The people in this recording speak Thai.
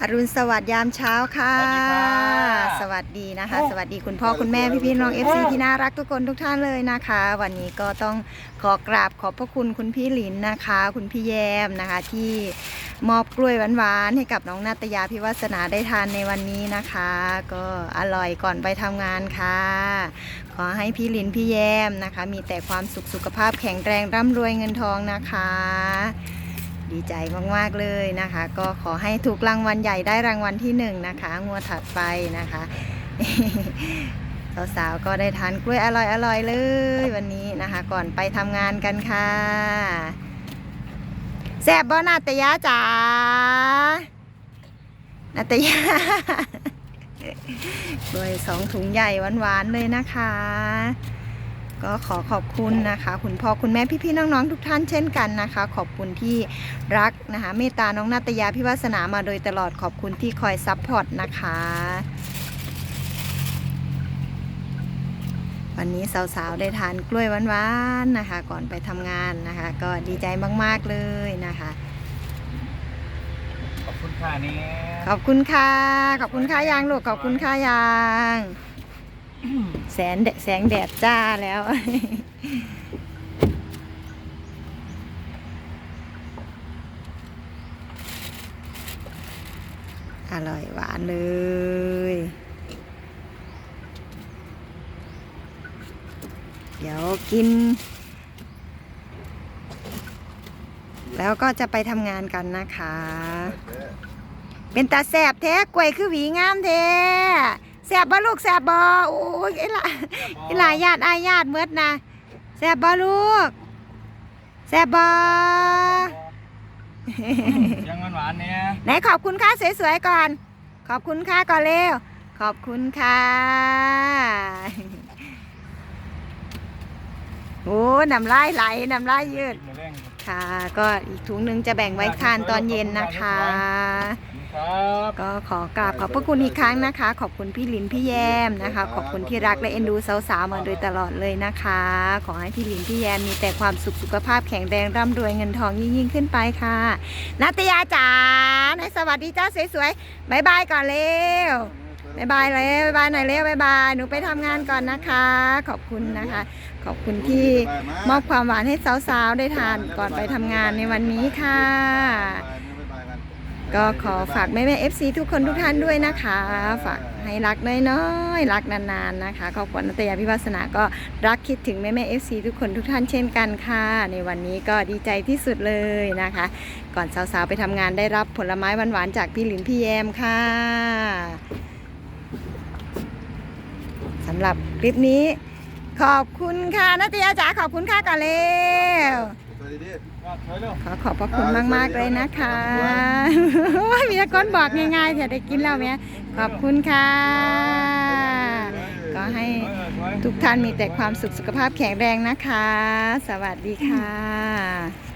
อรุณสวัสดิ์ยามเช้าค่ะสวัสดีค่ะ สวัสดีนะคะ สวัสดีคุณพ่อคุณแม่พี่พี่ๆน้องเอฟซีที่น่ารักทุกคนทุกท่านเลยนะคะ วันนี้ก็ต้องขอกราบขอบพระคุณคุณพี่หลินนะคะ คุณพี่แยมนะคะที่มอบกล้วยหวานๆให้กับน้องนาตยาพิวัสนาได้ทานในวันนี้นะคะ ก็อร่อยก่อนไปทำงานค่ะ ขอให้พี่หลินพี่แยมนะคะ มีแต่ความสุขสุขภาพแข็งแรงร่ำรวยเงินทองนะคะ ดีใจมากๆเลยนะคะ ก็ขอให้ถูกรางวัลใหญ่ได้รางวัลที่หนึ่งนะคะ งวดถัดไปนะคะสาวๆก็ได้ทานกล้วยอร่อยๆเลยวันนี้นะคะ ก่อนไปทำงานกันค่ะแซ่บบ่นาตยาจ๋านาตยากล้วยสองถุงใหญ่หวานๆเลยนะคะ ก็ขอขอบคุณนะคะ คุณพ่อคุณแม่พี่ๆน้องๆทุกท่านเช่นกันนะคะ ขอบคุณที่รักนะคะเมตตาน้องนาตยาพิวัสนามาโดยตลอดขอบคุณที่คอยซัพพอร์ตนะคะวันนี้สาวๆ ได้ทานกล้วยหวานๆนะคะ ก่อนไปทำงานนะคะ ก็ดีใจมากๆเลยนะคะ ขอบคุณค่ะนี่ขอบคุณค่ะ ขอบคุณค่ะยางลูกขอบคุณค่ะยาง แสงแดดแสงแดดจ้าแล้ว อร่อยหวานเลยเดี๋ยวกิน แล้วก็จะไปทำงานกันนะคะ เป็นตาแสบแท้กล้วยคือหวีงามแท้ แสบบ่ลูกแสบบ่โอ้ยไอ้หล่ะไอ้หล่ะญาติอายญาติเมดนะแสบบ่ลูกแสบบ่ยังหวานๆเนี่ยไหนขอบคุณค่าสวยๆก่อน ขอบคุณค่าก่อนเร็วขอบคุณค่ะโอ้น้ำลายไหลน้ำลายยืดกินมาเร่งค่ะ ก็อีกถุงหนึ่งจะแบ่งไว้ทานตอนเย็นนะคะ ครับก็ขอกราบขอบพระคุณอีกครั้งนะคะ ขอบคุณพี่หลินพี่แยมนะคะ ขอบคุณที่รักและเอ็นดูสาวๆมาโดยตลอดเลยนะคะ ขอให้พี่หลินพี่แยมมีแต่ความสุขสุขภาพแข็งแรงร่ำรวยเงินทองยิ่งยิ่งๆขึ้นไปค่ะนัตยาจ๋าไหนสวัสดีจ้าสวยๆบายบายก่อนเร็วบายบายเลยบายบายหน่อยเร็วบายบายหนูไปทำงานก่อนนะคะ ขอบคุณนะคะ ขอบคุณที่มอบความหวานให้สาวๆได้ทานก่อนไปทำงานในวันนี้ค่ะ ก็ขอฝากแม่แม่เอฟซีทุกคนทุกท่านด้วยนะคะ ฝากให้รักน้อยๆรักนานๆนะคะขอบคุณนัตยาพิวัสนาก็รักคิดถึงแม่แม่เอฟซีทุกคนทุกท่านเช่นกันค่ะ ในวันนี้ก็ดีใจที่สุดเลยนะคะ ก่อนสาวๆไปทำงานได้รับผลไม้หวานๆจากพี่หลินพี่แยมค่ะสำหรับคลิปนี้ ขอบคุณค่ะนัตยาจ๋าขอบคุณค่ะก่อนเร็วถอยเร็ว ขอขอบพระคุณมากๆเลยนะคะมีแต่คนบอกง่ายๆจะได้กินแล้วไหมขอบคุณค่ะ ก็ให้ทุกท่านมีแต่ความสุขสุขภาพแข็งแรงนะคะ สวัสดีค่ะ